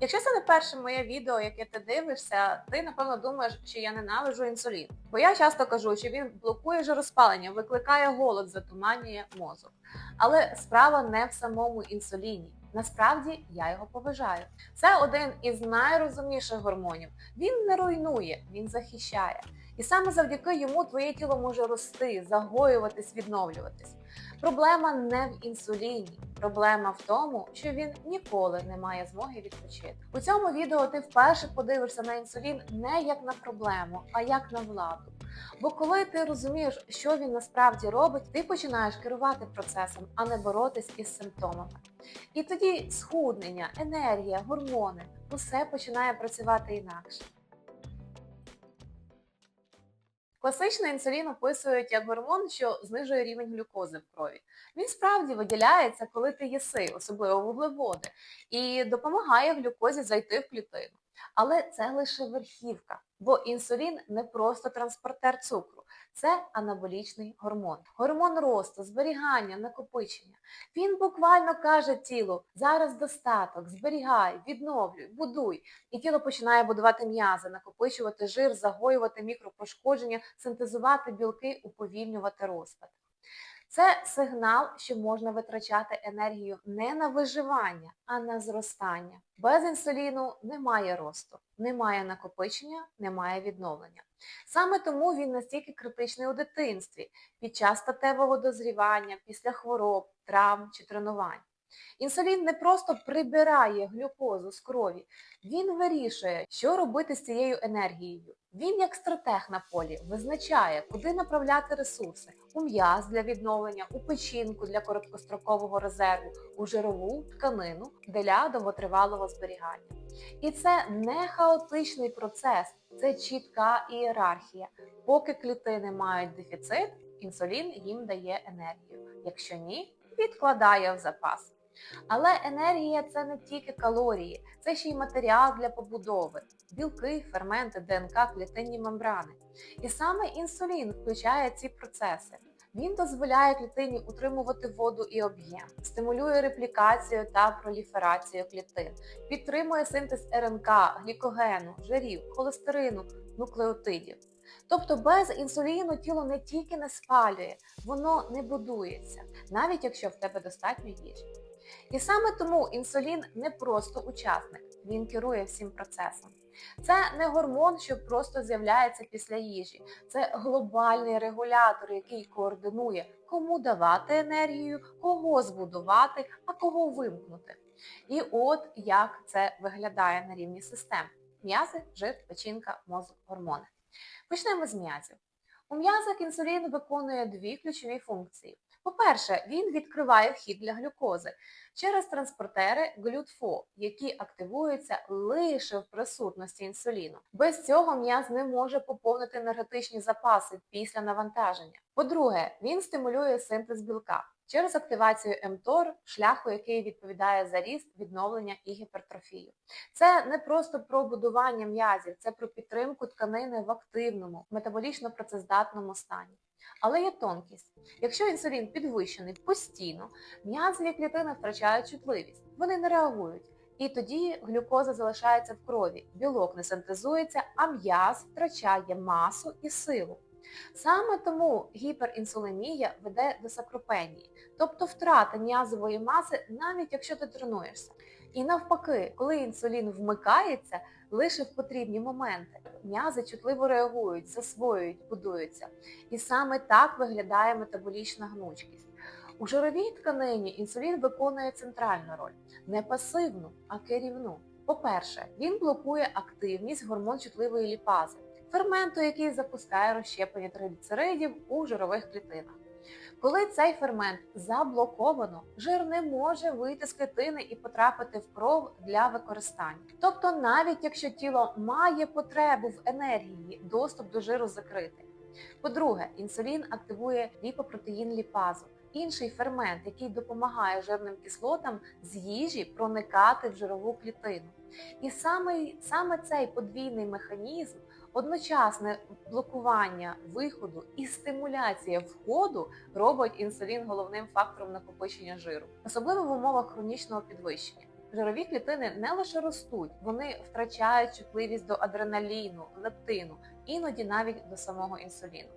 Якщо це не перше моє відео, яке ти дивишся, ти напевно думаєш, що я ненавиджу інсулін. Бо я часто кажу, що він блокує жироспалення, викликає голод, затуманює мозок. Але справа не в самому інсуліні. Насправді я його поважаю. Це один із найрозумніших гормонів. Він не руйнує, він захищає. І саме завдяки йому твоє тіло може рости, загоюватись, відновлюватись. Проблема не в інсуліні. Проблема в тому, що він ніколи не має змоги відпочити. У цьому відео ти вперше подивишся на інсулін не як на проблему, а як на владу. Бо коли ти розумієш, що він насправді робить, ти починаєш керувати процесом, а не боротись із симптомами. І тоді схуднення, енергія, гормони усе починає працювати інакше. Класичний інсулін описують як гормон, що знижує рівень глюкози в крові. Він справді виділяється, коли ти їси, особливо вуглеводи, і допомагає глюкозі зайти в клітину. Але це лише верхівка, бо інсулін не просто транспортер цукру, це анаболічний гормон. Гормон росту, зберігання, накопичення. Він буквально каже тілу, зараз достаток, зберігай, відновлюй, будуй. І тіло починає будувати м'язи, накопичувати жир, загоювати мікропошкодження, синтезувати білки, уповільнювати розпад. Це сигнал, що можна витрачати енергію не на виживання, а на зростання. Без інсуліну немає росту, немає накопичення, немає відновлення. Саме тому він настільки критичний у дитинстві, під час статевого дозрівання, після хвороб, травм чи тренувань. Інсулін не просто прибирає глюкозу з крові, він вирішує, що робити з цією енергією. Він, як стратег на полі, визначає, куди направляти ресурси у м'яз для відновлення, у печінку для короткострокового резерву, у жирову тканину для довготривалого зберігання. І це не хаотичний процес, це чітка ієрархія. Поки клітини мають дефіцит, інсулін їм дає енергію. Якщо ні, відкладає в запас. Але енергія це не тільки калорії, це ще й матеріал для побудови, білки, ферменти, ДНК, клітинні мембрани. І саме інсулін включає ці процеси. Він дозволяє клітині утримувати воду і об'єм, стимулює реплікацію та проліферацію клітин, підтримує синтез РНК, глікогену, жирів, холестерину, нуклеотидів. Тобто без інсуліну тіло не тільки не спалює, воно не будується, навіть якщо в тебе достатньо їжі. І саме тому інсулін не просто учасник, він керує всім процесом. Це не гормон, що просто з'являється після їжі. Це глобальний регулятор, який координує, кому давати енергію, кого збудувати, а кого вимкнути. І от як це виглядає на рівні систем: м'язи, жир, печінка, мозок, гормони. Почнемо з м'язів. У м'язах інсулін виконує дві ключові функції. По-перше, він відкриває вхід для глюкози через транспортери глютфо, які активуються лише в присутності інсуліну. Без цього м'яз не може поповнити енергетичні запаси після навантаження. По-друге, він стимулює синтез білка через активацію МТОР, шляху, який відповідає за ріст, відновлення і гіпертрофію. Це не просто про будування м'язів, це про підтримку тканини в активному, метаболічно працездатному стані. Але є тонкість. Якщо інсулін підвищений постійно, м'язові клітини втрачають чутливість, вони не реагують. І тоді глюкоза залишається в крові, білок не синтезується, а м'яз втрачає масу і силу. Саме тому гіперінсулемія веде до сакропенії, тобто втрата м'язової маси, навіть якщо ти тренуєшся. І навпаки, коли інсулін вмикається лише в потрібні моменти, м'язи чутливо реагують, засвоюють, будуються. І саме так виглядає метаболічна гнучкість. У жировій тканині інсулін виконує центральну роль не пасивну, а керівну. По-перше, він блокує активність гормон чутливої ліпази, ферменту, який запускає розщеплення тригліцеридів у жирових клітинах. Коли цей фермент заблоковано, жир не може вийти з клітини і потрапити в кров для використання. Тобто, навіть якщо тіло має потребу в енергії, доступ до жиру закритий. По-друге, інсулін активує ліпопротеїн ліпазу, інший фермент, який допомагає жирним кислотам з їжі проникати в жирову клітину. І саме, саме цей подвійний механізм Одночасне блокування виходу і стимуляція входу робить інсулін головним фактором накопичення жиру, особливо в умовах хронічного підвищення. Жирові клітини не лише ростуть, вони втрачають чутливість до адреналіну, лептину, іноді навіть до самого інсуліну.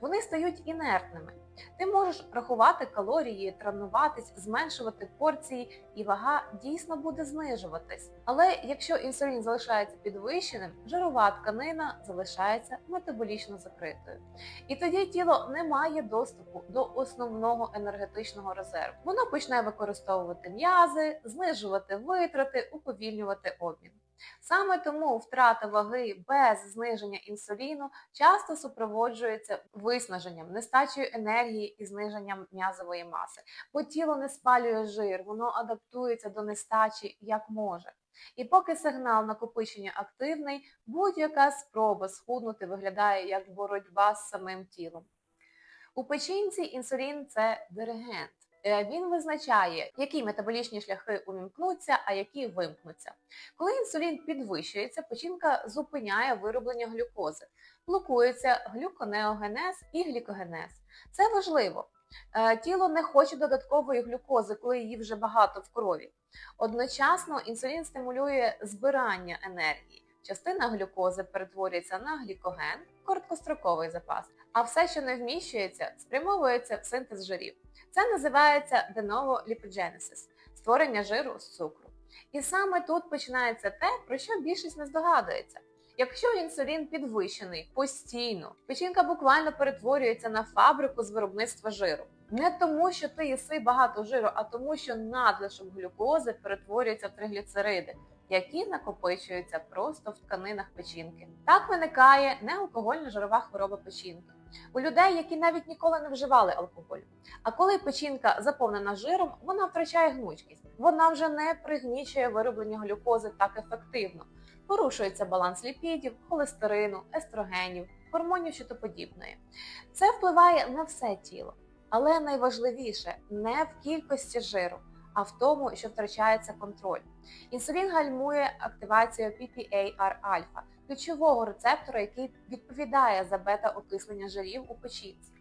Вони стають інертними. Ти можеш рахувати калорії, тренуватись, зменшувати порції, і вага дійсно буде знижуватись. Але якщо інсулін залишається підвищеним, жирова тканина залишається метаболічно закритою. І тоді тіло не має доступу до основного енергетичного резерву. Воно почне використовувати м'язи, знижувати витрати, уповільнювати обмін. Саме тому втрата ваги без зниження інсуліну часто супроводжується виснаженням, нестачею енергії і зниженням м'язової маси, бо тіло не спалює жир, воно адаптується до нестачі як може. І поки сигнал накопичення активний, будь-яка спроба схуднути виглядає як боротьба з самим тілом. У печінці інсулін це диригент. Е, Він визначає, які метаболічні шляхи увімкнуться, а які вимкнуться. Коли інсулін підвищується, печінка зупиняє вироблення глюкози, блокується глюконеогенез і глікогенез. Це важливо. Е, Тіло не хоче додаткової глюкози, коли її вже багато в крові. Одночасно інсулін стимулює збирання енергії. Частина глюкози перетворюється на глікоген, короткостроковий запас, а все, що не вміщується, спрямовується в синтез жирів. Це називається de novo lipogenesis – створення жиру з цукру. І саме тут починається те, про що більшість не здогадується. Якщо інсулін підвищений постійно, печінка буквально перетворюється на фабрику з виробництва жиру. Не тому, що ти їси багато жиру, а тому, що надлишок глюкози перетворюється в тригліцериди, які накопичуються просто в тканинах печінки. Так виникає неалкогольна жирова хвороба печінки. У людей, які навіть ніколи не вживали алкоголь. А коли печінка заповнена жиром, вона втрачає гнучкість. Вона вже не пригнічує вироблення глюкози так ефективно. Порушується баланс ліпідів, холестерину, естрогенів, гормонів щитоподібної. Це впливає на все тіло. Але найважливіше не в кількості жиру, а в тому, що втрачається контроль. Інсулін гальмує активацію PPAR-альфа, ключового рецептора, який відповідає за бета-окислення жирів у печінці.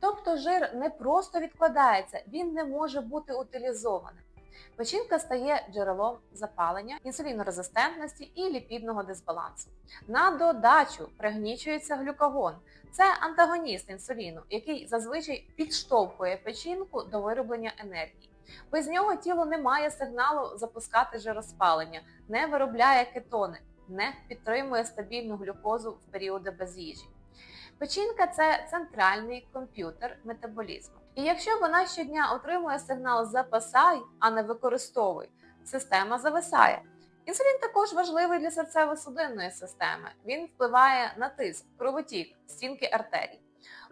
Тобто жир не просто відкладається, він не може бути утилізованим. Печінка стає джерелом запалення, інсулінорезистентності і ліпідного дисбалансу. На додачу пригнічується глюкагон. Це антагоніст інсуліну, який зазвичай підштовхує печінку до вироблення енергії. Без нього тіло не має сигналу запускати жироспалення, не виробляє кетони, не підтримує стабільну глюкозу в періоди без їжі. Печінка це центральний комп'ютер метаболізму. І якщо вона щодня отримує сигнал запасай, а не використовуй, система зависає. Інсулін також важливий для серцево-судинної системи. Він впливає на тиск, кровотік, стінки артерій.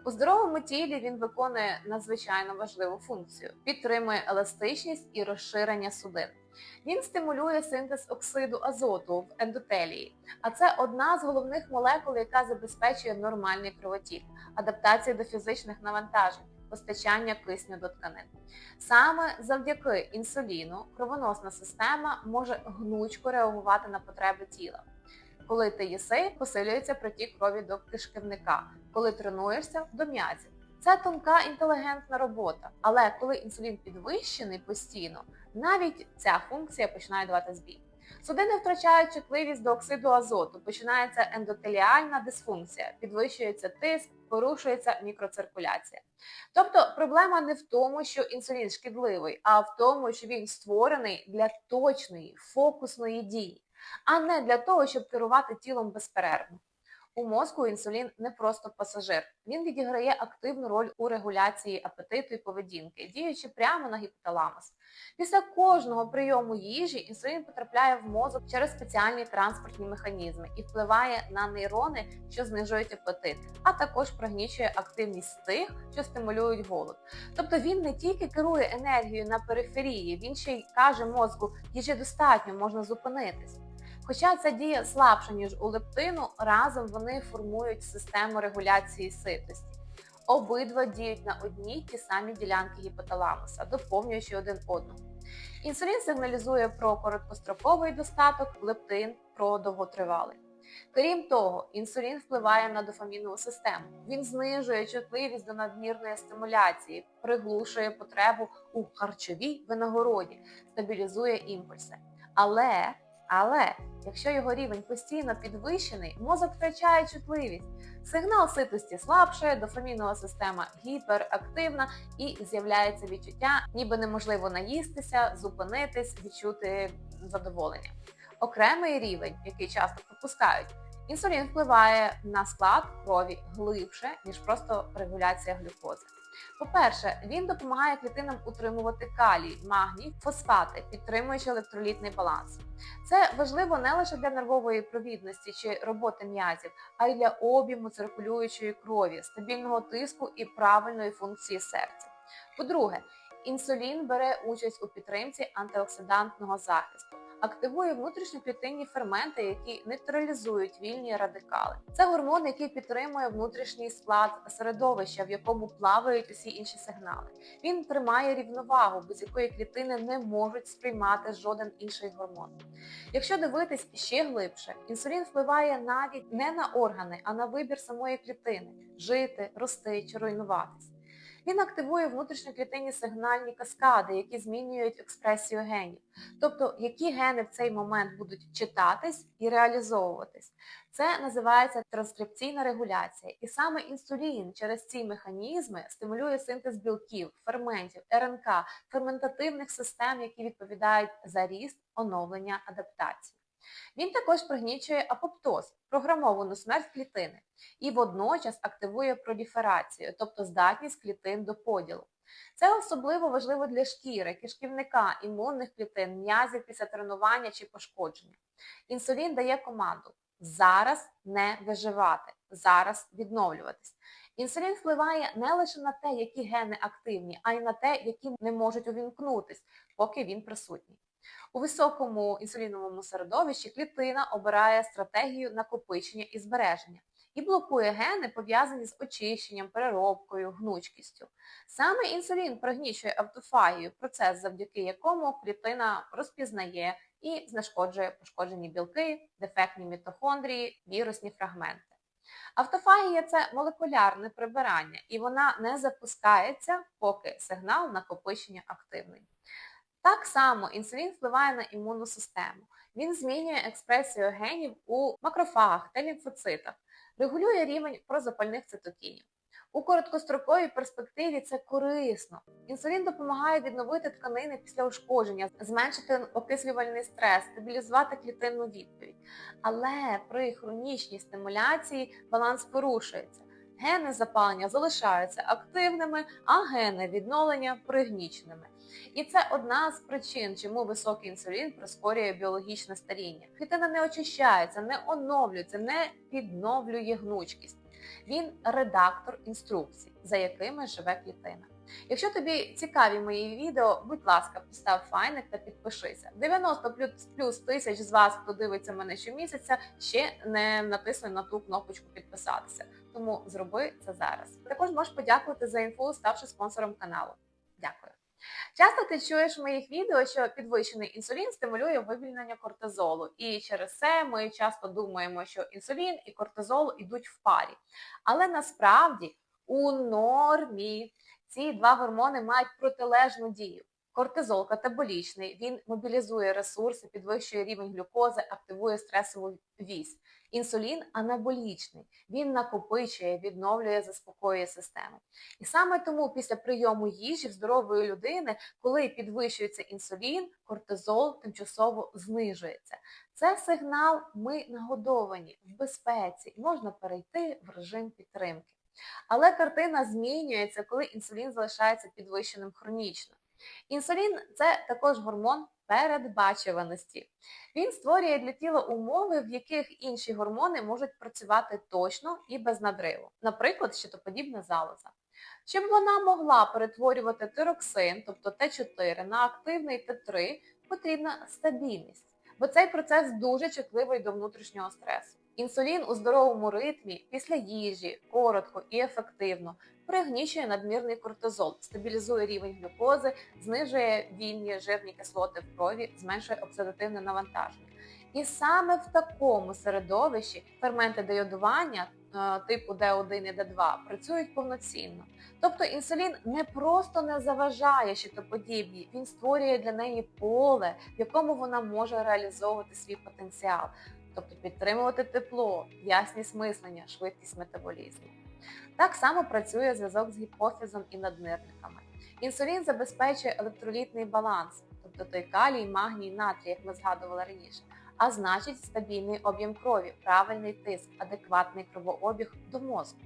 У здоровому тілі він виконує надзвичайно важливу функцію, підтримує еластичність і розширення судин. Він стимулює синтез оксиду азоту в ендотелії, а це одна з головних молекул, яка забезпечує нормальний кровотік, адаптацію до фізичних навантажень, постачання кисню до тканин. Саме завдяки інсуліну кровоносна система може гнучко реагувати на потреби тіла. Коли ти їси, посилюється протік крові до кишківника, коли тренуєшся до м'язів. Це тонка інтелігентна робота, але коли інсулін підвищений постійно, навіть ця функція починає давати збій. Судини втрачають чутливість до оксиду азоту, починається ендотеліальна дисфункція, підвищується тиск, порушується мікроциркуляція. Тобто проблема не в тому, що інсулін шкідливий, а в тому, що він створений для точної, фокусної дії, а не для того, щоб керувати тілом безперервно. У мозку інсулін не просто пасажир. Він відіграє активну роль у регуляції апетиту і поведінки, діючи прямо на гіпоталамус. Після кожного прийому їжі інсулін потрапляє в мозок через спеціальні транспортні механізми і впливає на нейрони, що знижують апетит, а також пригнічує активність тих, що стимулюють голод. Тобто він не тільки керує енергією на периферії, він ще й каже мозку, їжі достатньо, можна зупинитись. Хоча ця дія слабша, ніж у лептину, разом вони формують систему регуляції ситості. Обидва діють на одній ті самі ділянки гіпоталамуса, доповнюючи один одного. Інсулін сигналізує про короткостроковий достаток, лептин про довготривалий. Крім того, інсулін впливає на дофамінову систему. Він знижує чутливість до надмірної стимуляції, приглушує потребу у харчовій винагороді, стабілізує імпульси. Але, але, якщо його рівень постійно підвищений, мозок втрачає чутливість. Сигнал ситості слабшає, дофамінова система гіперактивна і з'являється відчуття, ніби неможливо наїстися, зупинитись, відчути задоволення. Окремий рівень, який часто пропускають, інсулін впливає на склад крові глибше, ніж просто регуляція глюкози. По-перше, він допомагає клітинам утримувати калій, магній, фосфати, підтримуючи електролітний баланс. Це важливо не лише для нервової провідності чи роботи м'язів, а й для об'єму циркулюючої крові, стабільного тиску і правильної функції серця. По-друге, інсулін бере участь у підтримці антиоксидантного захисту. Активує внутрішньоклітинні ферменти, які нейтралізують вільні радикали. Це гормон, який підтримує внутрішній склад середовища, в якому плавають усі інші сигнали. Він тримає рівновагу, без якої клітини не можуть сприймати жоден інший гормон. Якщо дивитись ще глибше, інсулін впливає навіть не на органи, а на вибір самої клітини жити, рости чи руйнуватись. Він активує внутрішньоклітинні сигнальні каскади, які змінюють експресію генів. Тобто, які гени в цей момент будуть читатись і реалізовуватись. Це називається транскрипційна регуляція. І саме інсулін через ці механізми стимулює синтез білків, ферментів, РНК, ферментативних систем, які відповідають за ріст, оновлення, адаптацію. Він також пригнічує апоптоз, програмовану смерть клітини, і водночас активує проліферацію, тобто здатність клітин до поділу. Це особливо важливо для шкіри, кишківника, імунних клітин, м'язів після тренування чи пошкодження. Інсулін дає команду зараз не виживати, зараз відновлюватись. Інсулін впливає не лише на те, які гени активні, а й на те, які не можуть увімкнутись, поки він присутній. У високому інсуліновому середовищі клітина обирає стратегію накопичення і збереження і блокує гени, пов'язані з очищенням, переробкою, гнучкістю. Саме інсулін пригнічує автофагію, процес, завдяки якому клітина розпізнає і знешкоджує пошкоджені білки, дефектні мітохондрії, вірусні фрагменти. Автофагія це молекулярне прибирання, і вона не запускається, поки сигнал накопичення активний. Так само інсулін впливає на імунну систему. Він змінює експресію генів у макрофагах та лімфоцитах, регулює рівень прозапальних цитокінів. У короткостроковій перспективі це корисно. Інсулін допомагає відновити тканини після ушкодження, зменшити окислювальний стрес, стабілізувати клітинну відповідь. Але при хронічній стимуляції баланс порушується. Гени запалення залишаються активними, а гени відновлення пригніченими. І це одна з причин, чому високий інсулін прискорює біологічне старіння. Клітина не очищається, не оновлюється, не підновлює гнучкість. Він редактор інструкцій, за якими живе клітина. Якщо тобі цікаві мої відео, будь ласка, постав файник та підпишися. 90 плюс, тисяч з вас, хто дивиться мене щомісяця, ще не натисли на ту кнопочку підписатися. Тому зроби це зараз. Також можеш подякувати за інфу, ставши спонсором каналу. Дякую. Часто ти чуєш в моїх відео, що підвищений інсулін стимулює вивільнення кортизолу, і через це ми часто думаємо, що інсулін і кортизол йдуть в парі. Але насправді у нормі ці два гормони мають протилежну дію. Кортизол катаболічний, він мобілізує ресурси, підвищує рівень глюкози, активує стресову вісь. Інсулін анаболічний, він накопичує, відновлює, заспокоює систему. І саме тому після прийому їжі в здорової людини, коли підвищується інсулін, кортизол тимчасово знижується. Це сигнал, ми нагодовані в безпеці і можна перейти в режим підтримки. Але картина змінюється, коли інсулін залишається підвищеним хронічно. Інсулін це також гормон передбачуваності. Він створює для тіла умови, в яких інші гормони можуть працювати точно і без надриву, наприклад, щитоподібна залоза. Щоб вона могла перетворювати тироксин, тобто Т4 на активний Т3, потрібна стабільність, бо цей процес дуже чутливий до внутрішнього стресу. Інсулін у здоровому ритмі після їжі, коротко і ефективно пригнічує надмірний кортизол, стабілізує рівень глюкози, знижує вільні жирні кислоти в крові, зменшує оксидативне навантаження. І саме в такому середовищі ферменти дейодування е, типу D1 і D2 працюють повноцінно. Тобто інсулін не просто не заважає щитоподібній, він створює для неї поле, в якому вона може реалізовувати свій потенціал, тобто підтримувати тепло, ясність мислення, швидкість метаболізму. Так само працює зв'язок з гіпофізом і наднирниками. Інсулін забезпечує електролітний баланс, тобто той калій, магній, натрій, як ми згадували раніше, а значить стабільний об'єм крові, правильний тиск, адекватний кровообіг до мозку.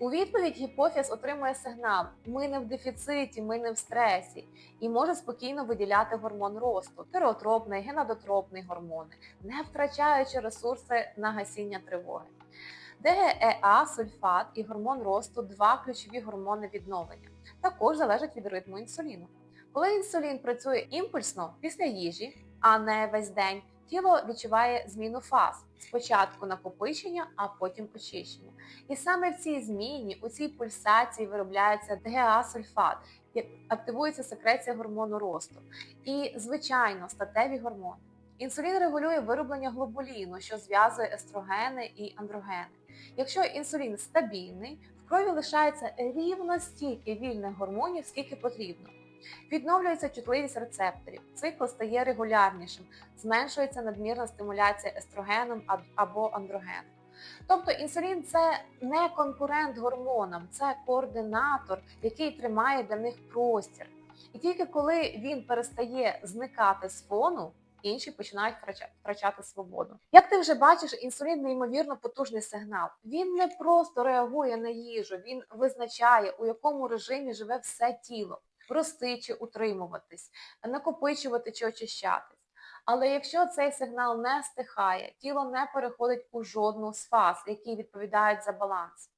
У відповідь гіпофіз отримує сигнал: ми не в дефіциті, ми не в стресі, і може спокійно виділяти гормон росту, тиреотропний, генадотропний гормони, не втрачаючи ресурси на гасіння тривоги. ДГЕА, сульфат і гормон росту два ключові гормони відновлення. Також залежать від ритму інсуліну. Коли інсулін працює імпульсно після їжі, а не весь день, тіло відчуває зміну фаз. Спочатку накопичення, а потім очищення. І саме в цій зміні, у цій пульсації виробляється ДГА-сульфат, активується секреція гормону росту. І, звичайно, статеві гормони. Інсулін регулює вироблення глобуліну, що зв'язує естрогени і андрогени. Якщо інсулін стабільний, в крові лишається рівно стільки вільних гормонів, скільки потрібно. Відновлюється чутливість рецепторів, цикл стає регулярнішим, зменшується надмірна стимуляція естрогеном або андрогеном. Тобто інсулін це не конкурент гормонам, це координатор, який тримає для них простір. І тільки коли він перестає зникати з фону, інші починають втрачати свободу. Як ти вже бачиш, інсулін неймовірно потужний сигнал. Він не просто реагує на їжу, він визначає, у якому режимі живе все тіло, рости чи утримуватись, накопичувати чи очищатись. Але якщо цей сигнал не стихає, тіло не переходить у жодну з фаз, які відповідають за баланс.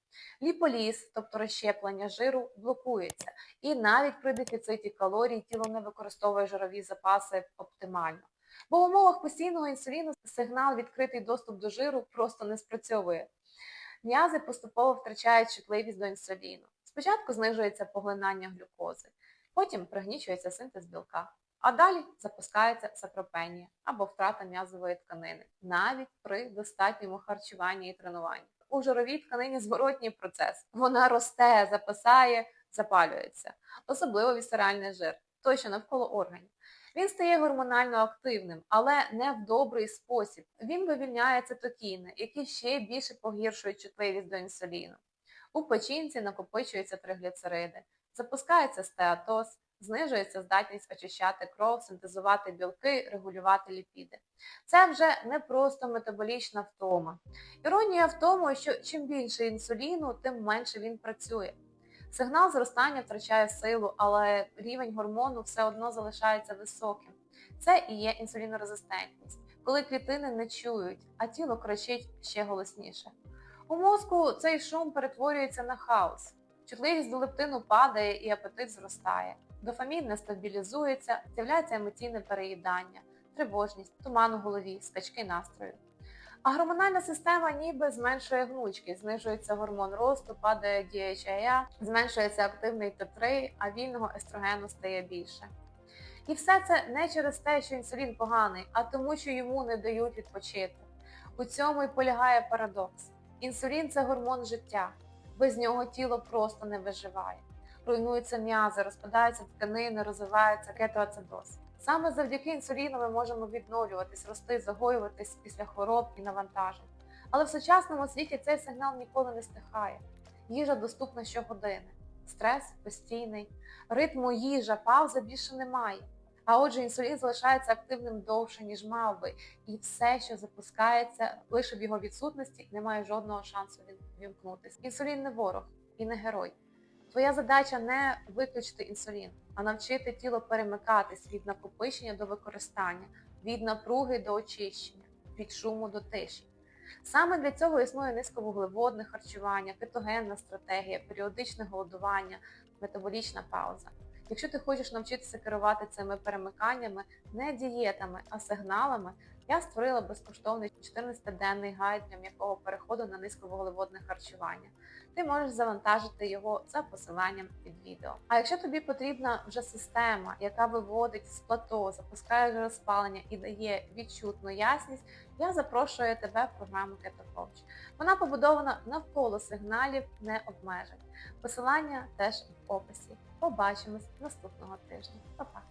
Ліполіз, тобто розщеплення жиру, блокується, і навіть при дефіциті калорій тіло не використовує жирові запаси оптимально. Бо в умовах постійного інсуліну сигнал відкритий доступ до жиру просто не спрацьовує. М'язи поступово втрачають чутливість до інсуліну. Спочатку знижується поглинання глюкози, потім пригнічується синтез білка, а далі запускається сапропенія або втрата м'язової тканини, навіть при достатньому харчуванні і тренуванні. У жировій тканині зворотній процес. Вона росте, запасає, запалюється, особливо вісеральний жир, той, навколо органів. Він стає гормонально активним, але не в добрий спосіб. Він вивільняє цитокіни, які ще більше погіршують чутливість до інсуліну. У печінці накопичуються тригліцериди, запускається стеатоз, знижується здатність очищати кров, синтезувати білки, регулювати ліпіди. Це вже не просто метаболічна втома. Іронія в тому, що чим більше інсуліну, тим менше він працює. Сигнал зростання втрачає силу, але рівень гормону все одно залишається високим. Це і є інсулінорезистентність, коли клітини не чують, а тіло кричить ще голосніше. У мозку цей шум перетворюється на хаос. Чутливість до лептину падає і апетит зростає. Дофамін не стабілізується, з'являється емоційне переїдання, тривожність, туман у голові, скачки настрою. А гормональна система ніби зменшує гнучкість, знижується гормон росту, падає DHEA, зменшується активний Т3, а вільного естрогену стає більше. І все це не через те, що інсулін поганий, а тому, що йому не дають відпочити. У цьому і полягає парадокс. Інсулін це гормон життя, без нього тіло просто не виживає. Руйнуються м'язи, розпадаються тканини, розвивається кетоацидоз. Саме завдяки інсуліну ми можемо відновлюватись, рости, загоюватись після хвороб і навантажень. Але в сучасному світі цей сигнал ніколи не стихає. Їжа доступна щогодини, стрес постійний, ритму їжа, паузи більше немає. А отже, інсулін залишається активним довше, ніж мав би, і все, що запускається, лише в його відсутності, не має жодного шансу вімкнутися. Інсулін не ворог і не герой. Твоя задача не виключити інсулін, а навчити тіло перемикатись від накопичення до використання, від напруги до очищення, від шуму до тиші. Саме для цього існує низьковуглеводне харчування, кетогенна стратегія, періодичне голодування, метаболічна пауза. Якщо ти хочеш навчитися керувати цими перемиканнями не дієтами, а сигналами, Я створила безкоштовний 14-денний гайд для м'якого переходу на низьковуглеводне харчування. Ти можеш завантажити його за посиланням під відео. А якщо тобі потрібна вже система, яка виводить з плато, запускає розпалення і дає відчутну ясність, я запрошую тебе в програму Keto. Вона побудована навколо сигналів не обмежень. Посилання теж в описі. Побачимось наступного тижня. Па-па!